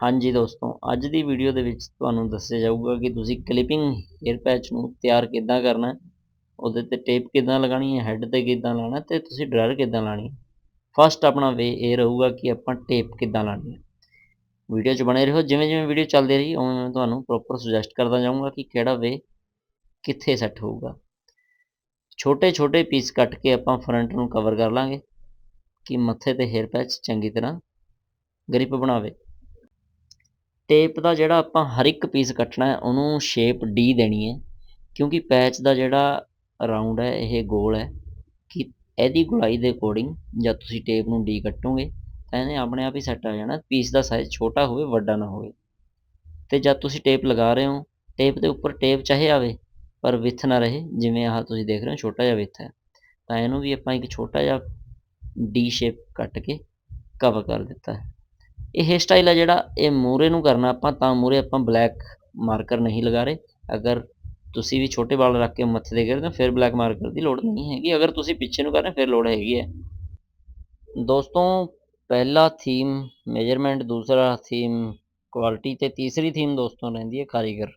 ਹਾਂਜੀ ਦੋਸਤੋ, ਅੱਜ ਦੀ ਵੀਡੀਓ ਦੇ ਵਿੱਚ ਤੁਹਾਨੂੰ ਦੱਸਿਆ ਜਾਊਗਾ ਕਿ ਤੁਸੀਂ ਕਲਿਪਿੰਗ ਹੇਅਰ ਪੈਚ ਨੂੰ ਤਿਆਰ ਕਿੱਦਾਂ ਕਰਨਾ ਉਹਦੇ ਤੇ ਟੇਪ ਕਿੱਦਾਂ ਲਗਾਣੀ ਹੈ ਹੈੱਡ ਤੇ ਕਿੱਦਾਂ ਲਾਣਾ ਤੇ ਤੁਸੀਂ ਡਰਾਇਰ ਕਿੱਦਾਂ ਲਾਣੀ ਫਸਟ ਆਪਣਾ ਵੇ ਇਹ ਰਹੂਗਾ ਕਿ ਆਪਾਂ ਟੇਪ ਕਿੱਦਾਂ ਲਾਣੀ ਹੈ। ਵੀਡੀਓ 'ਚ ਬਣੇ ਰਹੋ, ਜਿਵੇਂ ਜਿਵੇਂ ਵੀਡੀਓ ਚੱਲਦੀ ਰਹੀ, ਉਵੇਂ ਮੈਂ ਤੁਹਾਨੂੰ ਪ੍ਰੋਪਰ ਸੁਜੈਸਟ ਕਰਦਾ ਜਾਊਂਗਾ ਕਿ ਕਿਹੜਾ ਵੇ ਕਿੱਥੇ ਸੈੱਟ ਹੋਊਗਾ। ਛੋਟੇ ਛੋਟੇ ਪੀਸ ਕੱਟ ਕੇ ਆਪਾਂ ਫਰੰਟ ਨੂੰ ਕਵਰ ਕਰ ਲਾਂਗੇ, ਕਿ ਮੱਥੇ ਤੇ ਹੇਅਰ ਪੈਚ ਚੰਗੀ ਤਰ੍ਹਾਂ ਗ੍ਰਿਪ ਬਣਾਵੇ। ਟੇਪ ਦਾ ਜਿਹੜਾ ਆਪਾਂ ਹਰ ਇੱਕ ਪੀਸ ਕੱਟਣਾ ਉਹਨੂੰ ਸ਼ੇਪ ਡੀ ਦੇਣੀ ਹੈ, ਕਿਉਂਕਿ ਪੈਚ ਦਾ ਜਿਹੜਾ ਰਾਊਂਡ ਹੈ, ਇਹ ਗੋਲ ਹੈ, ਕਿ ਇਹਦੀ ਗੁਲਾਈ ਦੇ ਅਕੋਰਡਿੰਗ ਜਦ ਤੁਸੀਂ ਟੇਪ ਨੂੰ ਡੀ ਕੱਟੋਗੇ, ਤਾਂ ਇਹਨੇ ਆਪਣੇ ਆਪ ਹੀ ਸੈੱਟ ਆ ਜਾਣਾ ਪੀਸ ਦਾ ਸਾਈਜ਼ ਛੋਟਾ ਹੋਵੇ, ਵੱਡਾ ਨਾ ਹੋਵੇ। ਤੇ ਜਦ ਤੁਸੀਂ ਟੇਪ ਲਗਾ ਰਹੇ ਹੋ ਟੇਪ ਦੇ ਉੱਪਰ ਟੇਪ ਚਾਹੇ ਆਵੇ, ਪਰ ਵਿੱਥ ਨਾ ਰਹੇ, ਜਿਵੇਂ ਆਹ ਤੁਸੀਂ ਦੇਖ ਰਹੇ ਹੋ, ਛੋਟਾ ਜਿਹਾ ਵਿੱਥ ਹੈ, ਤਾਂ ਇਹਨੂੰ ਵੀ ਆਪਾਂ ਇੱਕ ਛੋਟਾ ਜਿਹਾ ਡੀ ਸ਼ੇਪ ਕੱਟ ਕੇ ਕਵਰ ਕਰ ਦਿੱਤਾ ਹੈ। ਇਹ ਹੇਅਰ ਸਟਾਈਲ ਹੈ ਜਿਹੜਾ ਇਹ ਮੂਹਰੇ ਨੂੰ ਕਰਨਾ ਆਪਾਂ, ਤਾਂ ਮੂਹਰੇ ਆਪਾਂ ਬਲੈਕ ਮਾਰਕਰ ਨਹੀਂ ਲਗਾ ਰਹੇ। ਅਗਰ ਤੁਸੀਂ ਵੀ ਛੋਟੇ ਵਾਲ ਰੱਖ ਕੇ ਮੱਥੇ ਤੇ ਕਰਦੇ ਹੋ, ਫਿਰ ਬਲੈਕ ਮਾਰਕਰ ਦੀ ਲੋੜ ਨਹੀਂ ਹੈਗੀ। ਅਗਰ ਤੁਸੀਂ ਪਿੱਛੇ ਨੂੰ ਕਰ ਰਹੇ ਫਿਰ ਲੋੜ ਹੈਗੀ ਹੈ। ਦੋਸਤੋਂ, ਪਹਿਲਾ ਥੀਮ ਮੇਜਰਮੈਂਟ ਦੂਸਰਾ ਥੀਮ ਕੁਆਲਿਟੀ ਤੇ ਤੀਸਰੀ ਥੀਮ ਦੋਸਤੋਂ ਰਹਿੰਦੀ ਹੈ ਕਾਰੀਗਰ,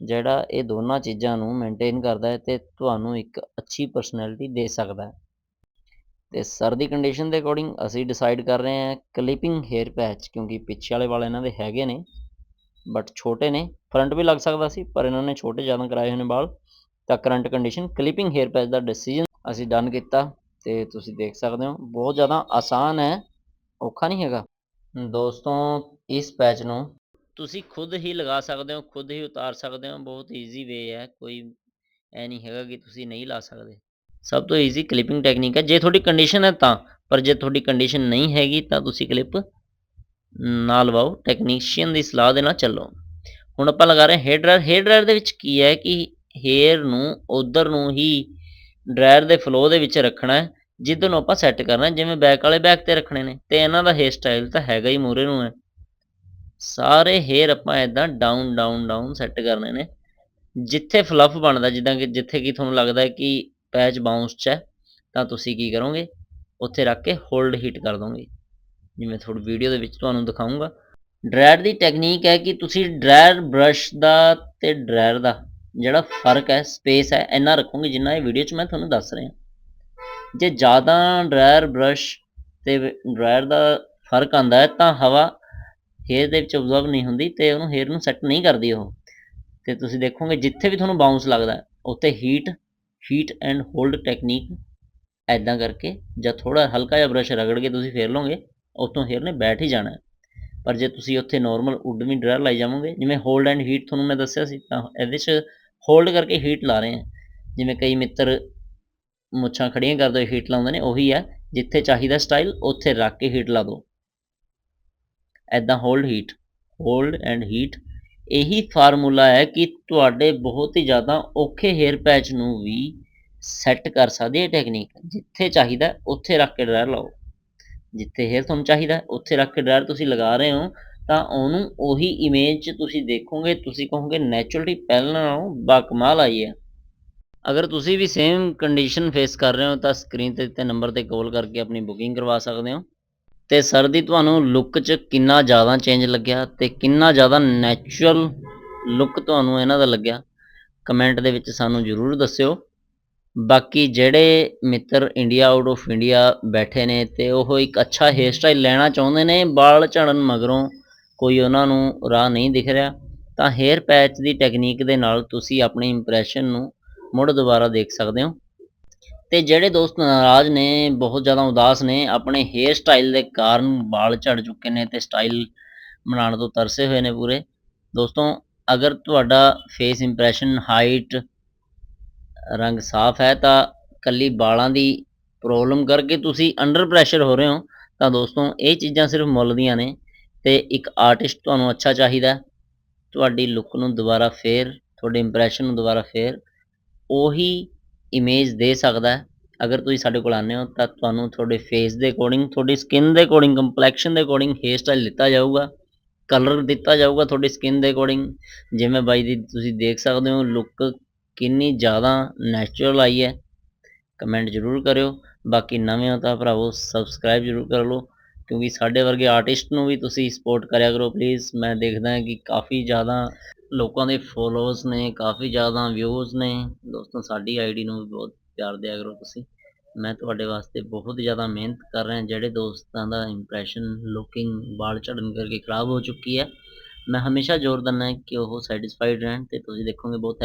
ਜਿਹੜਾ ਇਹ ਦੋਨਾਂ ਚੀਜ਼ਾਂ ਨੂੰ ਮੇਨਟੇਨ ਕਰਦਾ ਹੈ ਤੇ ਤੁਹਾਨੂੰ ਇੱਕ ਅੱਛੀ ਪਰਸਨੈਲਿਟੀ ਦੇ ਸਕਦਾ ਹੈ। ਤੇ ਸਰ ਦੀ ਕੰਡੀਸ਼ਨ ਦੇ ਅਕੋਰਡਿੰਗ ਅਸੀਂ ਡਿਸਾਈਡ ਕਰ ਰਹੇ ਹਾਂ ਕਲਿੱਪਿੰਗ ਹੇਅਰ ਪੈਚ ਕਿਉਂਕਿ ਪਿੱਛੇ ਵਾਲੇ ਵਾਲ ਇਹਨਾਂ ਦੇ ਹੈਗੇ ਨੇ ਬਟ ਛੋਟੇ ਨੇ ਫਰੰਟ ਵੀ ਲੱਗ ਸਕਦਾ ਸੀ, ਪਰ ਇਹਨਾਂ ਨੇ ਛੋਟੇ ਜ਼ਿਆਦਾ ਕਰਾਏ ਹੋਏ ਨੇ ਵਾਲ, ਤਾਂ current condition clipping hair patch ਦਾ ਡਿਸੀਜਨ ਅਸੀਂ ਡਨ ਕੀਤਾ ਤੇ ਤੁਸੀਂ ਦੇਖ ਸਕਦੇ ਹੋ, ਬਹੁਤ ਜ਼ਿਆਦਾ ਆਸਾਨ ਹੈ, ਔਖਾ ਨਹੀਂ ਹੈਗਾ। ਦੋਸਤੋ, ਇਸ ਪੈਚ ਨੂੰ ਤੁਸੀਂ ਖੁਦ ਹੀ ਲਗਾ ਸਕਦੇ ਹੋ, ਖੁਦ ਹੀ ਉਤਾਰ ਸਕਦੇ ਹੋ, ਬਹੁਤ ਈਜ਼ੀ ਵੇ ਹੈ, ਕੋਈ ਐ ਨਹੀਂ ਹੈਗਾ ਕਿ ਤੁਸੀਂ ਨਹੀਂ ਲਾ ਸਕਦੇ। ਸਭ ਤੋਂ ਈਜ਼ੀ ਕਲਿੱਪਿੰਗ ਟੈਕਨੀਕ ਹੈ। ਜੇ ਤੁਹਾਡੀ ਕੰਡੀਸ਼ਨ ਹੈ ਤਾਂ, ਪਰ ਜੇ ਤੁਹਾਡੀ ਕੰਡੀਸ਼ਨ ਨਹੀਂ ਹੈਗੀ ਤਾਂ ਤੁਸੀਂ ਕਲਿੱਪ ਨਾ ਲਵਾਓ। ਟੈਕਨੀਸ਼ੀਅਨ ਦੀ ਸਲਾਹ ਦੇ ਨਾਲ ਚੱਲੋ। ਹੁਣ ਆਪਾਂ ਲਗਾ ਰਹੇ ਹੇਅਰ ਡਰਾਇਰ ਹੇਅਰ ਡਰਾਇਰ ਦੇ ਵਿੱਚ ਕੀ ਹੈ ਕਿ ਹੇਅਰ ਨੂੰ ਉਧਰ ਨੂੰ ਹੀ ਡਰਾਇਰ ਦੇ ਫਲੋ ਦੇ ਵਿੱਚ ਰੱਖਣਾ ਹੈ। ਜਿੱਦ ਨੂੰ ਆਪਾਂ ਸੈੱਟ ਕਰਨਾ ਜਿਵੇਂ ਬੈਕ ਵਾਲੇ ਬੈਕ ਤੇ ਰੱਖਣੇ ਨੇ। ਤੇ ਇਹਨਾਂ ਦਾ ਹੇਅਰ ਸਟਾਈਲ ਤਾਂ ਹੈਗਾ ਹੀ ਮੂਰੇ ਨੂੰ ਹੈ। ਸਾਰੇ ਹੇਅਰ ਆਪਾਂ ਇਦਾਂ ਡਾਊਨ ਡਾਊਨ ਡਾਊਨ ਸੈੱਟ ਕਰਨੇ ਨੇ। ਜਿੱਥੇ ਫਲਫ ਬਣਦਾ, ਜਿੱਦਾਂ ਕਿ ਜਿੱਥੇ ਕਿ ਤੁਹਾਨੂੰ ਲੱਗਦਾ ਕਿ ਪੈਚ ਬਾਉਂਸ 'ਚ ਹੈ, ਤਾਂ ਤੁਸੀਂ ਕੀ ਕਰੋਗੇ? ਉੱਥੇ ਰੱਖ ਕੇ ਹੋਲਡ ਹੀਟ ਕਰ ਦੋਗੇ। ਜਿਵੇਂ ਥੋੜੀ ਵੀਡੀਓ ਦੇ ਵਿੱਚ ਤੁਹਾਨੂੰ ਦਿਖਾਉਂਗਾ ਡਰਾਇਰ ਦੀ ਟੈਕਨੀਕ ਹੈ ਕਿ ਤੁਸੀਂ ਡਰਾਇਰ ਬ੍ਰਸ਼ ਦਾ ਤੇ ਡਰਾਇਰ ਦਾ ਜਿਹੜਾ ਫ਼ਰਕ ਹੈ ਸਪੇਸ ਹੈ, ਇੰਨਾ ਰੱਖੋਗੇ ਜਿੰਨਾ ਇਹ ਵੀਡੀਓ 'ਚ ਮੈਂ ਤੁਹਾਨੂੰ ਦੱਸ ਰਿਹਾ। ਜੇ ਜ਼ਿਆਦਾ ਡਰਾਇਰ ਬ੍ਰਸ਼ ਤੇ ਡਰਾਇਰ ਦਾ ਫ਼ਰਕ ਆਂਦਾ ਹੈ, ਤਾਂ ਹਵਾ ਹੇਅਰ ਦੇ ਵਿੱਚ ਅਬਜ਼ਰਵ ਨਹੀਂ ਹੁੰਦੀ ਤੇ ਉਹਨੂੰ ਹੇਅਰ ਨੂੰ ਸੈੱਟ ਨਹੀਂ ਕਰਦੀ ਉਹ। ਤੇ ਤੁਸੀਂ ਦੇਖੋਗੇ ਜਿੱਥੇ ਵੀ ਤੁਹਾਨੂੰ ਬਾਉਂਸ ਲੱਗਦਾ ਉੱਥੇ heat heat and hold technique ਐਦਾਂ ਕਰਕੇ ਜਾਂ ਥੋੜਾ ਹਲਕਾ ਜਿਹਾ ਬ੍ਰਸ਼ ਰਗੜ ਕੇ ਤੁਸੀਂ ਫੇਰ ਲਓਗੇ ਉਤੋਂ ਹੇਅਰ ਨੇ ਬੈਠ ਹੀ ਜਾਣਾ ਪਰ ਜੇ ਤੁਸੀਂ ਉੱਥੇ ਨਾਰਮਲ ਉਡਵੀਂ ਡਰਾਇਰ ਲਾਈ ਜਾਵੋਗੇ, ਜਿਵੇਂ ਹੋਲਡ ਐਂਡ ਹੀਟ ਤੁਹਾਨੂੰ ਮੈਂ ਦੱਸਿਆ ਸੀ, ਤਾਂ ਇਹਦੇ 'ਚ ਹੋਲਡ ਕਰਕੇ ਹੀਟ ਲਾ ਰਹੇ ਹਾਂ। ਜਿਵੇਂ ਕਈ ਮਿੱਤਰ ਮੁੱਛਾਂ ਖੜੀਆਂ ਕਰਦੇ ਹੀਟ ਲਾਉਂਦੇ ਨੇ, ਉਹੀ ਹੈ, ਜਿੱਥੇ ਚਾਹੀਦਾ ਸਟਾਈਲ ਉੱਥੇ ਰੱਖ ਕੇ ਹੀਟ ਲਾ ਦਿਓ। ਐਦਾਂ hold heat hold and heat ਇਹੀ ਫਾਰਮੂਲਾ ਹੈ ਕਿ ਤੁਹਾਡੇ ਬਹੁਤ ਹੀ ਜ਼ਿਆਦਾ ਔਖੇ ਹੇਅਰ ਪੈਚ ਨੂੰ ਵੀ ਸੈੱਟ ਕਰ ਸਕਦੀ ਹੈ ਟੈਕਨੀਕ ਜਿੱਥੇ ਚਾਹੀਦਾ ਉੱਥੇ ਰੱਖ ਕੇ ਡਰਾਇਰ ਲਾਓ। ਜਿੱਥੇ ਹੇਅਰ ਤੁਹਾਨੂੰ ਚਾਹੀਦਾ ਉੱਥੇ ਰੱਖ ਕੇ ਡਰਾਇਰ ਤੁਸੀਂ ਲਗਾ ਰਹੇ ਹੋ, ਤਾਂ ਉਹਨੂੰ ਉਹੀ ਇਮੇਜ 'ਚ ਤੁਸੀਂ ਦੇਖੋਗੇ, ਤੁਸੀਂ ਕਹੋਗੇ ਨੈਚੁਰਲੀ ਪਹਿਲਾਂ ਨਾਲੋਂ ਬਾਕਮਾਲ ਆਈ ਹੈ। ਅਗਰ ਤੁਸੀਂ ਵੀ ਸੇਮ ਕੰਡੀਸ਼ਨ ਫੇਸ ਕਰ ਰਹੇ ਹੋ, ਤਾਂ ਸਕਰੀਨ ਤੇ ਦਿੱਤੇ ਨੰਬਰ ਤੇ ਕਾਲ ਕਰਕੇ ਆਪਣੀ ਬੁਕਿੰਗ ਕਰਵਾ ਸਕਦੇ ਹੋ। ਤੇ ਸਰ ਦੀ ਤੁਹਾਨੂੰ ਲੁੱਕ 'ਚ ਕਿੰਨਾ ਜ਼ਿਆਦਾ ਚੇਂਜ ਲੱਗਿਆ ਤੇ ਕਿੰਨਾ ਜ਼ਿਆਦਾ ਨੈਚੁਰਲ ਲੁੱਕ ਤੁਹਾਨੂੰ ਇਹਨਾਂ ਦਾ ਲੱਗਿਆ ਕਮੈਂਟ ਦੇ ਵਿੱਚ ਸਾਨੂੰ ਜ਼ਰੂਰ ਦੱਸਿਓ। ਬਾਕੀ ਜਿਹੜੇ ਮਿੱਤਰ ਇੰਡੀਆ ਆਊਟ ਆਫ ਇੰਡੀਆ ਬੈਠੇ ਨੇ ਤੇ ਉਹ ਇੱਕ ਅੱਛਾ ਹੇਅਰ ਸਟਾਈਲ ਲੈਣਾ ਚਾਹੁੰਦੇ ਨੇ, ਵਾਲ ਝੜਨ ਮਗਰੋਂ ਕੋਈ ਉਹਨਾਂ ਨੂੰ ਰਾਹ ਨਹੀਂ ਦਿਖ ਰਿਹਾ, ਤਾਂ ਹੇਅਰ ਪੈਚ ਦੀ ਟੈਕਨੀਕ ਦੇ ਨਾਲ ਤੁਸੀਂ ਆਪਣੀ ਇੰਪ੍ਰੈਸ਼ਨ ਨੂੰ ਮੁੜ ਦੁਬਾਰਾ ਦੇਖ ਸਕਦੇ ਹੋ। ਤੇ ਜਿਹੜੇ ਦੋਸਤ ਨਾਰਾਜ਼ ਨੇ, ਬਹੁਤ ਜ਼ਿਆਦਾ ਉਦਾਸ ਨੇ, ਆਪਣੇ ਹੇਅਰ ਸਟਾਈਲ ਦੇ ਕਾਰਨ ਵਾਲ ਝੜ ਚੁੱਕੇ ਨੇ ਤੇ ਸਟਾਈਲ ਬਣਾਉਣ ਤੋਂ ਤਰਸੇ ਹੋਏ ਨੇ ਪੂਰੇ। ਦੋਸਤੋ, ਅਗਰ ਤੁਹਾਡਾ ਫੇਸ ਇੰਪ੍ਰੈਸ਼ਨ ਹਾਈਟ ਰੰਗ ਸਾਫ਼ ਹੈ, ਤਾਂ ਕੱਲੀ ਵਾਲਾਂ ਦੀ ਪ੍ਰੋਬਲਮ ਕਰਕੇ ਤੁਸੀਂ ਅੰਡਰ ਪ੍ਰੈਸ਼ਰ ਹੋ ਰਹੇ ਹੋ, ਤਾਂ ਦੋਸਤੋ, ਇਹ ਚੀਜ਼ਾਂ ਸਿਰਫ ਮੁੱਲ ਦੀਆਂ ਨੇ ਤੇ ਇੱਕ ਆਰਟਿਸਟ ਤੁਹਾਨੂੰ ਅੱਛਾ ਚਾਹੀਦਾ ਤੁਹਾਡੀ ਲੁੱਕ ਨੂੰ ਦੁਬਾਰਾ ਫੇਰ, ਤੁਹਾਡੇ ਇੰਪ੍ਰੈਸ਼ਨ ਨੂੰ ਦੁਬਾਰਾ ਫੇਰ, ਉਹੀ ਇਮੇਜ ਦੇ ਸਕਦਾ ਅਗਰ ਤੁਸੀਂ ਸਾਡੇ ਕੋਲ ਆਨੇ ਹੋ ਤਾਂ ਤੁਹਾਨੂੰ ਤੁਹਾਡੇ ਫੇਸ ਦੇ ਅਕੋਰਡਿੰਗ ਤੁਹਾਡੀ ਸਕਿਨ ਦੇ ਅਕੋਰਡਿੰਗ ਕੰਪਲੈਕਸ਼ਨ ਦੇ ਅਕੋਰਡਿੰਗ ਹੇਅਰ ਸਟਾਈਲ ਦਿੱਤਾ ਜਾਊਗਾ। ਕਲਰ ਦਿੱਤਾ ਜਾਊਗਾ ਤੁਹਾਡੀ ਸਕਿਨ ਦੇ ਅਕੋਰਡਿੰਗ ਜਿਵੇਂ ਬਾਈ ਦੀ ਤੁਸੀਂ ਦੇਖ ਸਕਦੇ ਹੋ ਲੁੱਕ ਕਿੰਨੀ ਜ਼ਿਆਦਾ ਨੈਚੁਰਲ ਆਈ ਹੈ। ਕਮੈਂਟ ਜ਼ਰੂਰ ਕਰਿਓ। ਬਾਕੀ ਨਵੇਂ ਹੋ ਤਾਂ ਭਰਾਵੋ ਸਬਸਕ੍ਰਾਈਬ ਜ਼ਰੂਰ ਕਰ ਲਓ। ਕਿਉਂਕਿ ਸਾਡੇ ਵਰਗੇ ਆਰਟਿਸਟ ਨੂੰ ਵੀ ਤੁਸੀਂ ਸਪੋਰਟ ਕਰਿਆ ਕਰੋ ਪਲੀਜ਼ ਮੈਂ ਦੇਖਦਾ ਕਿ ਕਾਫੀ ਜ਼ਿਆਦਾ ਲੋਕਾਂ ਦੇ ਫੋਲੋਅਰਸ ਨੇ, ਕਾਫੀ ਜ਼ਿਆਦਾ ਵਿਊਜ਼ ਨੇ। ਦੋਸਤੋ, ਸਾਡੀ ਆਈਡੀ ਨੂੰ ਵੀ ਬਹੁਤ ਪਿਆਰ ਦਿਆ ਕਰੋ ਤੁਸੀਂ। ਮੈਂ ਤੁਹਾਡੇ ਵਾਸਤੇ ਬਹੁਤ ਜ਼ਿਆਦਾ ਮਿਹਨਤ ਕਰ ਰਿਹਾ, ਜਿਹੜੇ ਦੋਸਤਾਂ ਦਾ ਇੰਪ੍ਰੈਸ਼ਨ ਲੁਕਿੰਗ ਵਾਲ ਝੜਨ ਕਰਕੇ ਖਰਾਬ ਹੋ ਚੁੱਕੀ ਹੈ। ਮੈਂ ਹਮੇਸ਼ਾ ਜ਼ੋਰ ਦਿੰਦਾ ਕਿ ਉਹ ਸੈਟੀਸਫਾਈਡ ਰਹਿਣ ਤੇ ਤੁਸੀਂ ਦੇਖੋਗੇ ਬਹੁਤ